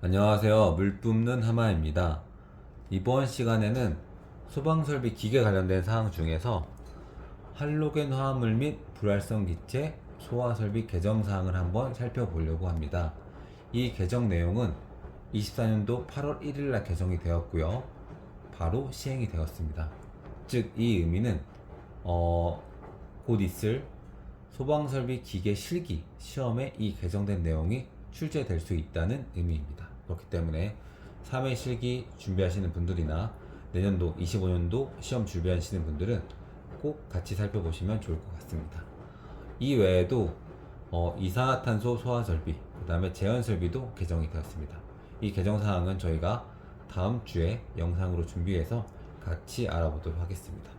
안녕하세요. 물 뿜는 하마입니다. 이번 시간에는 소방설비 기계 관련된 사항 중에서 할로겐 화합물 및 불활성 기체 소화설비 개정 사항을 한번 살펴보려고 합니다. 이 개정 내용은 24년도 8월 1일 날 개정이 되었고요. 바로 시행이 되었습니다. 즉, 이 의미는 어, 곧 있을 소방설비 기계 실기 시험에 이 개정된 내용이 출제될 수 있다는 의미입니다. 그렇기 때문에 3회 실기 준비하시는 분들이나 내년도 25년도 시험 준비하시는 분들은 꼭 같이 살펴보시면 좋을 것 같습니다. 이 외에도 어, 이산화탄소 소화 설비, 그 다음에 제한 설비도 개정이 되었습니다. 이 개정 사항은 저희가 다음 주에 영상으로 준비해서 같이 알아보도록 하겠습니다.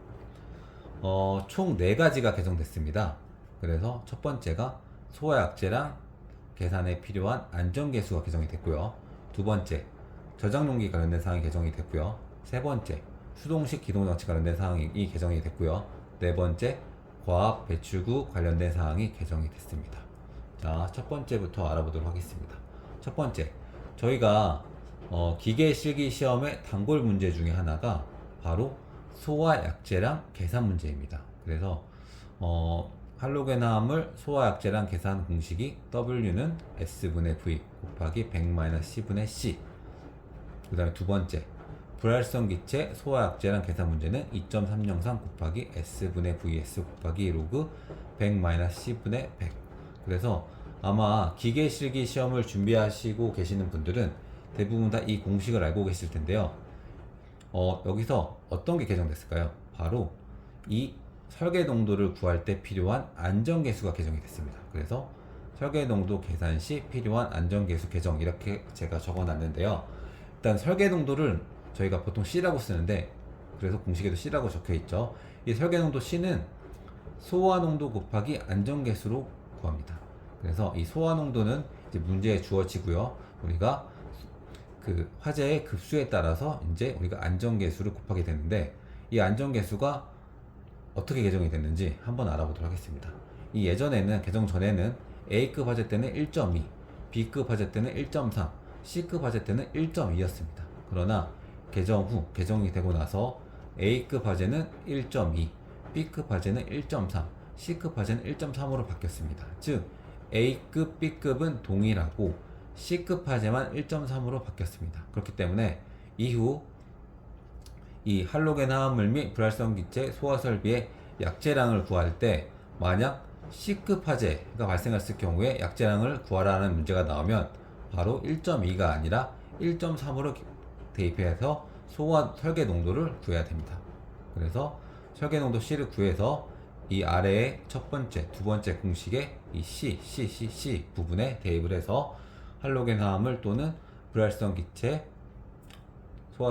어, 총 4가지가 개정됐습니다. 그래서 첫 번째가 소화약제랑 계산에 필요한 안전계수가 개정이 됐고요. 두 번째, 저장 용기 관련된 사항이 개정이 됐고요. 세 번째, 수동식 기동 장치 관련된 사항이 개정이 됐고요. 네 번째, 과학 배출구 관련된 사항이 개정이 됐습니다. 자, 첫 번째부터 알아보도록 하겠습니다. 첫 번째, 저희가 어, 기계 실기 시험의 단골 문제 중에 하나가 바로 소화약제랑 계산 문제입니다. 그래서 어, 할로겐 화합물 소화약제랑 계산 공식이 W는 S분의 V 곱하기 100-C분의 C. 그 다음에 두 번째 불활성 기체 소화약제랑 계산 문제는 2.303 곱하기 S분의 VS 곱하기 로그 100-C분의 100 그래서 아마 기계 실기 시험을 준비하시고 계시는 분들은 대부분 다 이 공식을 알고 계실 텐데요. 어, 여기서 어떤 게 개정됐을까요? 바로 이 설계 농도를 구할 때 필요한 안전계수가 개정이 됐습니다. 그래서 설계 농도 계산 시 필요한 안전계수 개정 이렇게 제가 적어 놨는데요. 일단 설계 농도를 저희가 보통 C라고 쓰는데 그래서 공식에도 C라고 적혀 있죠. 이 설계 농도 C는 소화 농도 곱하기 안전계수로 구합니다. 그래서 이 소화 농도는 이제 문제에 주어지고요. 우리가 그 화재의 급수에 따라서 이제 우리가 안전계수를 곱하게 되는데 이 안전계수가 어떻게 개정이 됐는지 한번 알아보도록 하겠습니다. 이 예전에는 개정 전에는 A급 화재 때는 1.2, B급 화재 때는 1.3, C급 화재 때는 1.2였습니다. 그러나 개정 후 개정이 되고 나서 A급 화재는 1.2, B급 화재는 1.3, C급 화재는 1.3으로 바뀌었습니다. 즉 A급, B급은 동일하고 C급 화재만 1.3으로 바뀌었습니다. 그렇기 때문에 이후 이 할로겐 화합물 및 불활성 기체 소화 설비의 약재량을 구할 때 만약 C급 화재가 발생했을 경우에 약재량을 구하라는 문제가 나오면 바로 1.2가 아니라 1.3으로 대입해서 소화 설계 농도를 구해야 됩니다. 그래서 설계 농도 C를 구해서 이 아래의 첫 번째, 두 번째 공식에 이 C, C, C, C 부분에 대입을 해서 할로겐 화합물 또는 불활성 기체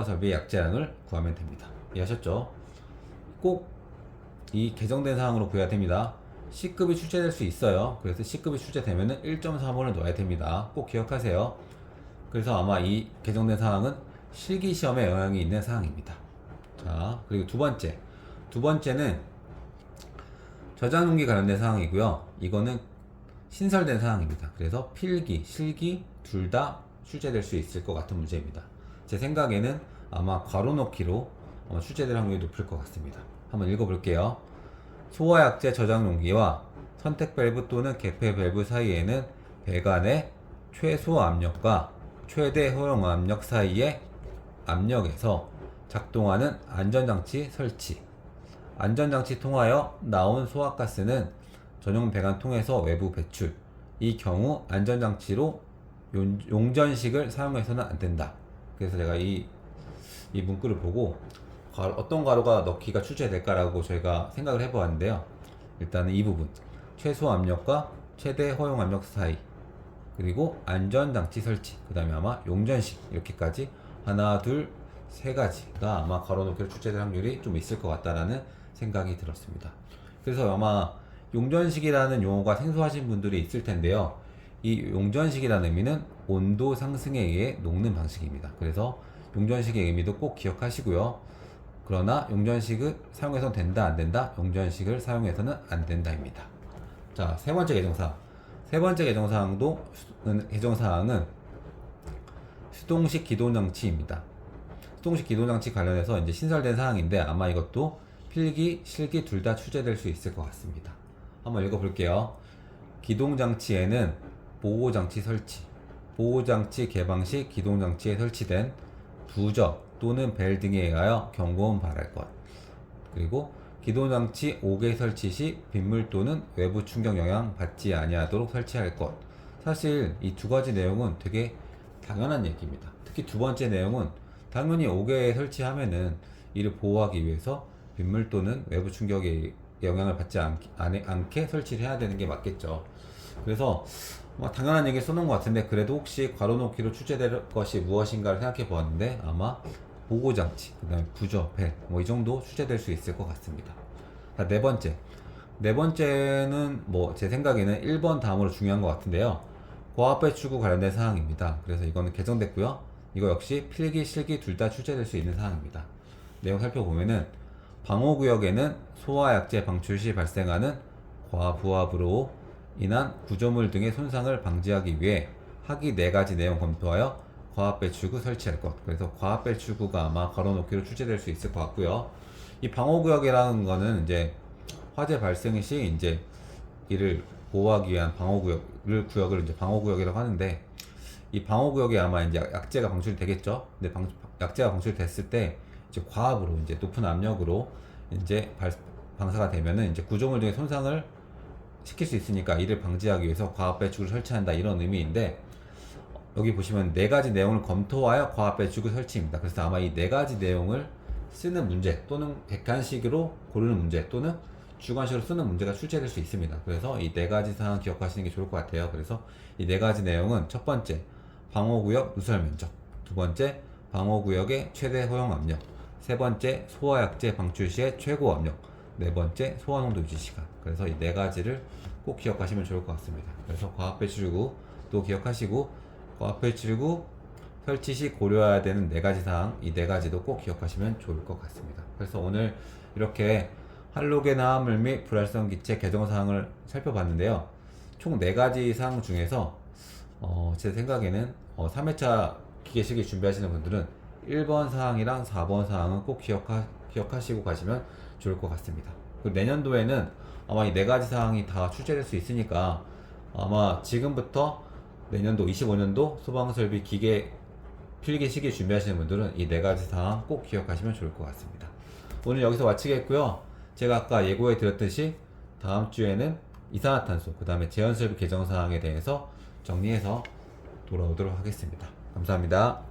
설비의 약재량을 구하면 됩니다. 이해하셨죠? 꼭 이 개정된 사항으로 구해야 됩니다. C급이 출제될 수 있어요. 그래서 C급이 출제되면은 1.3원을 넣어야 됩니다. 꼭 기억하세요. 그래서 아마 이 개정된 사항은 실기 시험에 영향이 있는 사항입니다. 자, 그리고 두 번째. 두 번째는 저장 용기 관련된 사항이고요. 이거는 신설된 사항입니다. 그래서 필기, 실기 둘 다 출제될 수 있을 것 같은 문제입니다. 제 생각에는 아마 괄호 넣기로 아마 출제될 확률이 높을 것 같습니다. 한번 읽어볼게요. 소화약제 저장 용기와 선택 밸브 또는 개폐 밸브 사이에는 배관의 최소 압력과 최대 허용 압력 사이의 압력에서 작동하는 안전장치 설치. 안전장치 통하여 나온 소화가스는 전용 배관 통해서 외부 배출. 이 경우 안전장치로 용- 용전식을 사용해서는 안 된다. 그래서 제가 이, 이 문구를 보고 괄- 어떤 가루가 넣기가 출제될까라고 저희가 생각을 해보았는데요. 일단은 이 부분 최소 압력과 최대 허용 압력 사이 그리고 안전장치 설치 그 다음에 아마 용전식 이렇게까지 하나 둘 세 가지가 아마 걸어놓기로 출제될 확률이 좀 있을 것 같다라는 생각이 들었습니다. 그래서 아마 용전식이라는 용어가 생소하신 분들이 있을 텐데요. 이 용전식이라는 의미는 온도 상승에 의해 녹는 방식입니다. 그래서 용전식의 의미도 꼭 기억하시고요. 그러나 용전식을 사용해서는 된다 안 된다 용전식을 사용해서는 안 된다입니다. 자 세 번째 개정사항 세 번째 개정사항도 개정사항은 수동식 기동장치입니다. 수동식 기동장치 관련해서 이제 신설된 사항인데 아마 이것도 필기, 실기 둘 다 출제될 수 있을 것 같습니다. 한번 읽어볼게요. 기동장치에는 보호장치 설치, 보호장치 개방 시 기동장치에 설치된 부적 또는 벨 등에 의하여 경고음 발할 것. 그리고 기동장치 5개 설치 시 빗물 또는 외부 충격 영향 받지 아니하도록 설치할 것. 사실 이 두 가지 내용은 되게 당연한 얘기입니다. 특히 두 번째 내용은 당연히 5개 설치하면은 이를 보호하기 위해서 빗물 또는 외부 충격에 영향을 받지 않, 않, 않게 설치를 해야 되는 게 맞겠죠. 그래서 뭐 당연한 얘기 써놓은 것 같은데 그래도 혹시 괄호놓기로 출제될 것이 무엇인가를 생각해 보았는데 아마 보고장치, 그 다음에 부저, 벨, 뭐이 정도 출제될 수 있을 것 같습니다. 자, 네 번째. 네 번째는 뭐 제 생각에는 1번 다음으로 중요한 것 같은데요. 고압 배 출구 관련된 사항입니다. 그래서 이거는 개정됐고요. 이거 역시 필기, 실기 둘 다 출제될 수 있는 사항입니다. 내용 살펴보면은 방호구역에는 소화약제 방출 시 발생하는 과부합으로 인한 구조물 등의 손상을 방지하기 위해 하기 네 가지 내용 검토하여 과압배출구 설치할 것. 그래서 과압배출구가 아마 걸어놓기로 출제될 수 있을 것 같고요. 이 방호구역이라는 거는 이제 화재 발생 시 이제 이를 보호하기 위한 방호구역을 구역을 이제 방호구역이라고 하는데 이 방호구역에 아마 이제 약재가 방출이 되겠죠. 근데 방, 약재가 방출됐을 때 이제 과압으로 이제 높은 압력으로 이제 발, 방사가 되면은 이제 구조물 등의 손상을 시킬 수 있으니까 이를 방지하기 위해서 과압 배축을 설치한다 이런 의미인데 여기 보시면 네 가지 내용을 검토하여 과압 배축을 설치입니다. 그래서 아마 이 네 가지 내용을 쓰는 문제 또는 객관식으로 고르는 문제 또는 주관식으로 쓰는 문제가 출제될 수 있습니다. 그래서 이 네 가지 사항 기억하시는 게 좋을 것 같아요. 그래서 이 네 가지 내용은 첫 번째 방호구역 누설 면적, 두 번째 방호구역의 최대 허용 압력, 세 번째 소화약제 방출 시의 최고 압력, 네 번째 소화농도 유지 시간. 그래서 이 네 가지를 꼭 기억하시면 좋을 것 같습니다. 그래서 과압배출구도 기억하시고 과압배출구 설치 시 고려해야 되는 네 가지 사항, 이 네 가지도 꼭 기억하시면 좋을 것 같습니다. 그래서 오늘 이렇게 할로겐 화합물 및 불활성 기체 개정 사항을 살펴봤는데요. 총 네 가지 사항 중에서 어, 제 생각에는 어, 3회차 기계식을 준비하시는 분들은 1번 사항이랑 4번 사항은 꼭 기억하, 기억하시고 가시면 좋을 것 같습니다. 그리고 내년도에는 아마 이 네 가지 사항이 다 출제될 수 있으니까 아마 지금부터 내년도 25년도 소방설비 기계 필기 시기 준비하시는 분들은 이 네 가지 사항 꼭 기억하시면 좋을 것 같습니다. 오늘 여기서 마치겠고요. 제가 아까 예고해 드렸듯이 다음 주에는 이산화탄소, 그 다음에 제한설비 개정 사항에 대해서 정리해서 돌아오도록 하겠습니다. 감사합니다.